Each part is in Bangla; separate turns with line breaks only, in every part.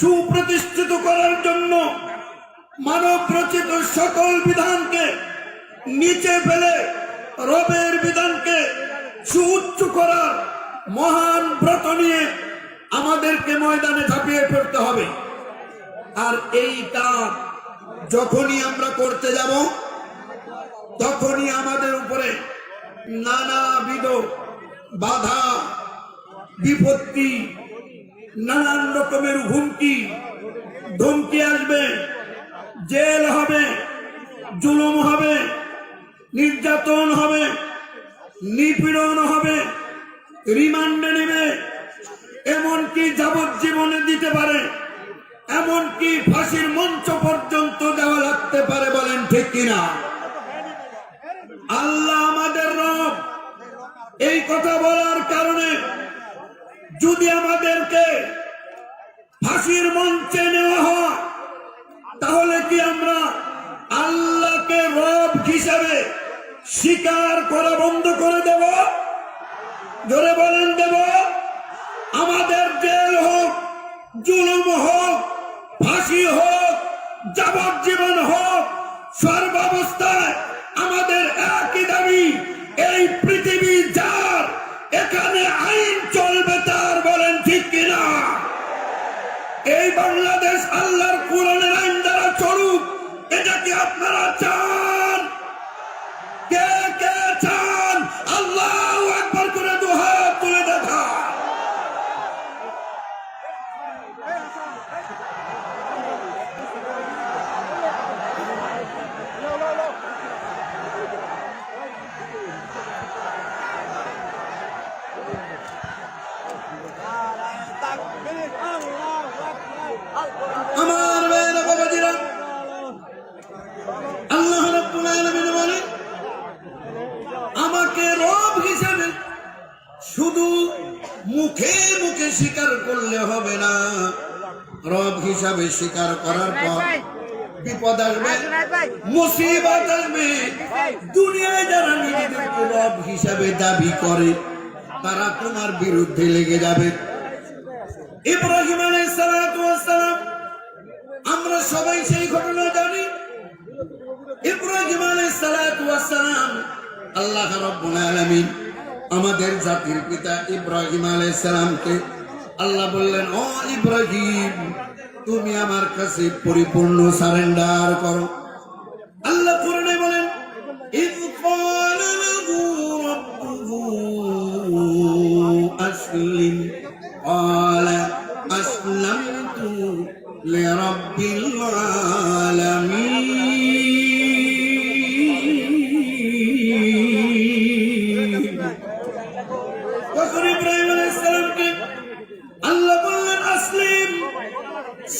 সুপ্রতিষ্ঠিত করার জন্য মানব রচিত সকল বিধানকে নিচে ফেলে রবের বিধানকে সুউচ্চ করার মহান ব্রত নিয়ে আমাদেরকে ময়দানে ঝাঁপিয়ে পড়তে হবে। আর এই কাজ যখনই আমরা করতে যাব, তখনই আমাদের উপরে নানাবিধ বাধা, বিপত্তি নানান রকমের হুমকি, ধমকি আসবে, জেল হবে, জুলুম হবে, নির্যাতন হবে, নিপীড়ন হবে, রিমান্ডে নেবে, এমনকি যাবজ্জীবনে দিতে পারে, এমনকি ফাঁসির মঞ্চ পর্যন্ত দেওয়া লাগতে পারে বলেন ঠিক কিনা? আল্লাহ আমাদের রব, এই কথা বলার কারণে যদি আমাদেরকে ফাঁসির মঞ্চে নেওয়া হয়, তাহলে কি আমরা আল্লাহকে রব হিসাবে স্বীকার করা বন্ধ করে দেব? ধরে বলেন মুখে মুখে স্বীকার করলে হবে না। রব হিসাবে স্বীকার করার পর বিপদ আসবে মুসিবত আসবে। দুনিয়ায় যারা নিজেদেরকে রব হিসাবে দাবি করে তারা তোমার বিরুদ্ধে লেগে যাবে। ইব্রাহিম ওয়াস আমরা সবাই সেই ঘটনা জানি। ইব্রাহিম ওয়াস আল্লাহ রাব্বুল আলামিন আমাদের জাতির পিতা ইব্রাহিম আলাইসালামকে সালামকে আল্লাহ বললেন, ও ইব্রাহিম, তুমি আমার কাছে পরিপূর্ণ সারেন্ডার করো। আল্লাহ কোরআনে বলেন ইদ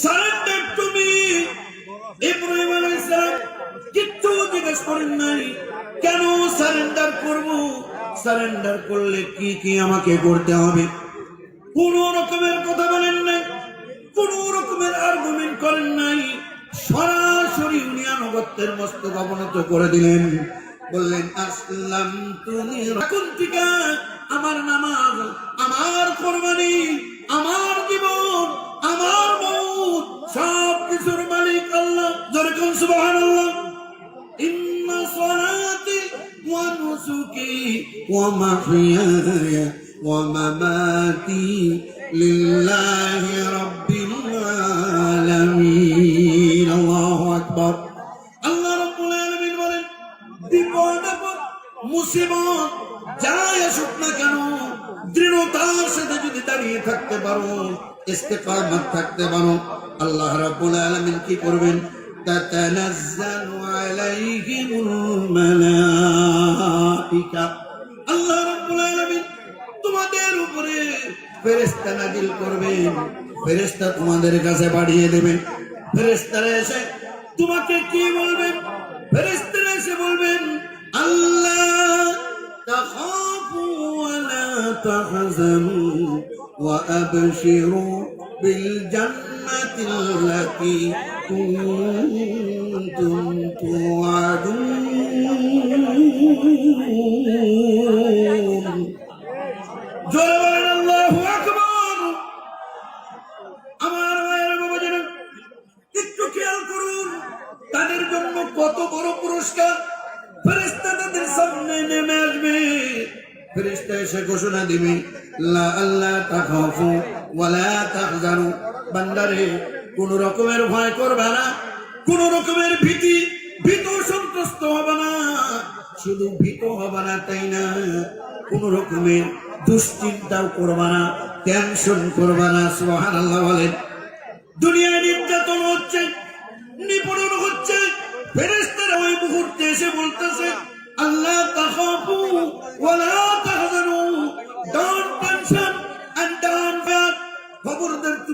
সারেন্ডার তুমি ইব্রাহিম আলাইহিসসালাম কিচ্ছু জিজ্ঞেস করেন নাই। কেন সারেন্ডার করব? সারেন্ডার করলে কি কি আমাকে করতে হবে? কোন রকমের কথা বলেন নাই। কোন রকমের আর্গুমেন্ট করেন নাই। সরাসরি উনি আনুগত্যের মস্তক অবনত করে দিলেন। বললেন, আসলাম তুমি এখন থেকে আমার নামাজ, আমার কোরবানি, আমার জীবন, আমার সব কিছুর মালিক আল্লাহ জোরে কোন সুবহানাল্লাহ। ইন্না সালাতি ওয়া নুসুকি ওয়া মাহইয়ায়া ওয়া মামাতি লিল্লাহি রাব্বিল আলামিন। আল্লাহু আকবার। আল্লাহ রাব্বুল আলামিন বলেন, বিপদ মুসিবত যাই দাঁড়িয়ে থাকতে পারো থাকতে পারো। আল্লাহ রাব্বুল আলামিন কি করবেন? আল্লাহ রাব্বুল আলামিন তোমাদের উপরে ফেরেশতা নাজিল করবেন। ফেরেশতা তোমাদের কাছে পাঠিয়ে দেবেন। ফেরেশতারা এসে তোমাকে কি বলবেন? ফেরেশতারা এসে বলবেন, আল্লাহ তাখাফু ওয়া وأبشروا بالجنة التي كنتم توعدون. جل الله أكبر. আমার মায়ের বাবা যেন একটু খেয়াল করুন, তাদের জন্য কত বড় পুরস্কার। ফেরেস্তা তাদের সামনে নেমে আসবে। ফেরেস্তা এসে ঘোষণা দিবে, লা তাখাফু ওয়ালা তাহজানু। বান্দারে, কোন রকমের ভয় করবে না, কোন রকমের ভীতি, ভীত সন্ত্রস্ত হবে না। শুধু ভীত হবে না, তাই না? কোন রকমের দুশ্চিন্তাও করবা না টেনশন করবা না সোহান আল্লাহ বলেন। দুনিয়ায় নির্যাতন হচ্ছে, নিপীড়ন হচ্ছে, ফেরেশতারা ওই মুহূর্তে এসে বলতেছে, আল্লাহ তাখাফু, ওয়ালা তাহজানু। ডোন্ট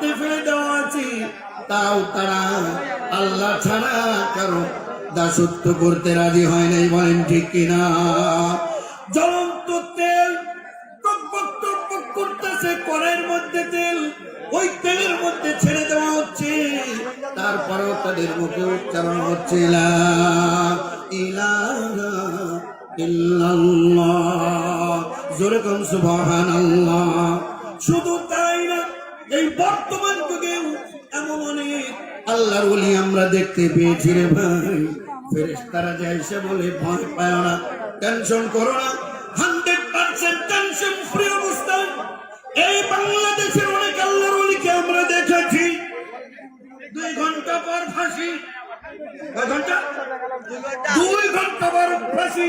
মধ্যে ফেলে দেওয়া আছে তাও তারা আল্লাহ ছাড়া কারও দাসত্ব করতে রাজি হয় নাই, বলেন ঠিক কিনা? জ্বলন্ত তেল করতেছে কড়াইয়ের মধ্যে তেল, ওই তেলের মধ্যে ছেড়ে দেওয়া হচ্ছে। তারপরেও তাদের মুখে উচ্চারণ হচ্ছে জোরে কোন সুবহানাল্লাহ। শুধু তাই না এই বর্তমান যুগেও এমন অনেক আল্লাহর ওলি আমরা দেখতে পেয়েছি রে ভাই। ফেরেশতারা যে এসে বলে, ভয় পায় না টেনশন করো না। হান্ড্রেড পার্সেন্ট টেনশন ফ্রি অবস্থায় এই বাংলাদেশের অনেক আল্লাহর ওলিকে আমরা দেখেছি। দুই ঘণ্টা পর ফাঁসি দুই ঘণ্টা পর ফাঁসি।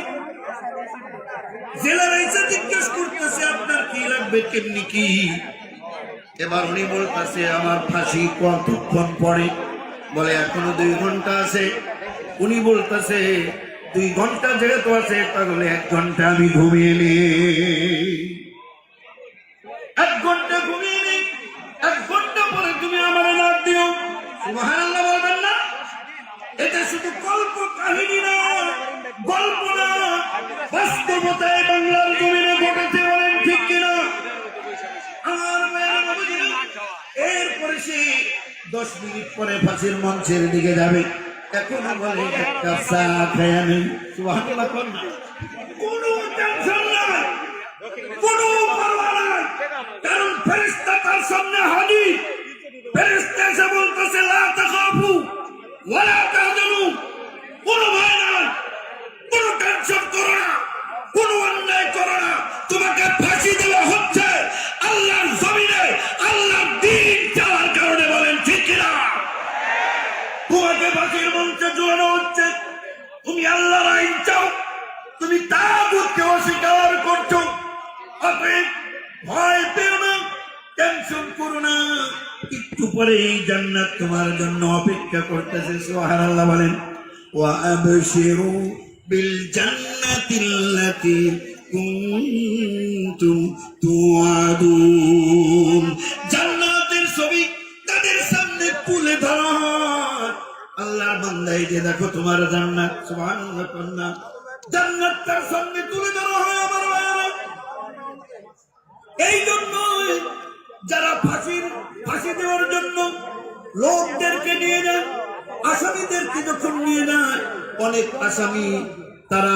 জেলার এসে জিজ্ঞেস করতেছে, আপনার কি লাগবে কেমনি কি? এবার উনি বলতেছে, আমার ফাঁসি কতক্ষণ পরে? বলে, এখনও দুই ঘণ্টা আছে। উনি বলতেছে, দুই ঘণ্টা যেহেতু আছে, তাহলে এক ঘণ্টা আমি ঘুমিয়ে নি। এক ঘণ্টা ঘুমিয়ে নি। এক ঘণ্টা পরে তুমি আমার দিও। বলবেন না? এটা শুধু গল্প কাহিনী পরে ফাঁসির মঞ্চের দিকে যাবে। এখন বলে একটা চা নেই সুবহানাল্লাহ, কোন টেনশন নাই। কোনো পরোয়া নাই। কারণ ফেরেশতা তার সামনে কোনো তোমাকে ফাঁসির মঞ্চে ঝুলানো হচ্ছে। তুমি আল্লাহর আইন চাও, তুমি তাগুতকে অস্বীকার করছ। অতএব ভয় পেও না, টেনশন করো না। একটু পরে এই জান্নাত তোমার জন্য অপেক্ষা করতেছে, সুবহানাল্লাহ বলেন ওয়া আবশিরু বিল জান্নাতিল্লাতি কুনতুম এই তোমার সামনে তুলে ধরা হয় আমার ভাইয়েরা। এই জন্য যারা ফাঁসির, ফাঁসি দেওয়ার জন্য লোকদেরকে নিয়ে যায়, আসামিদেরকে যখন নিয়ে যায়, অনেক আসামি তারা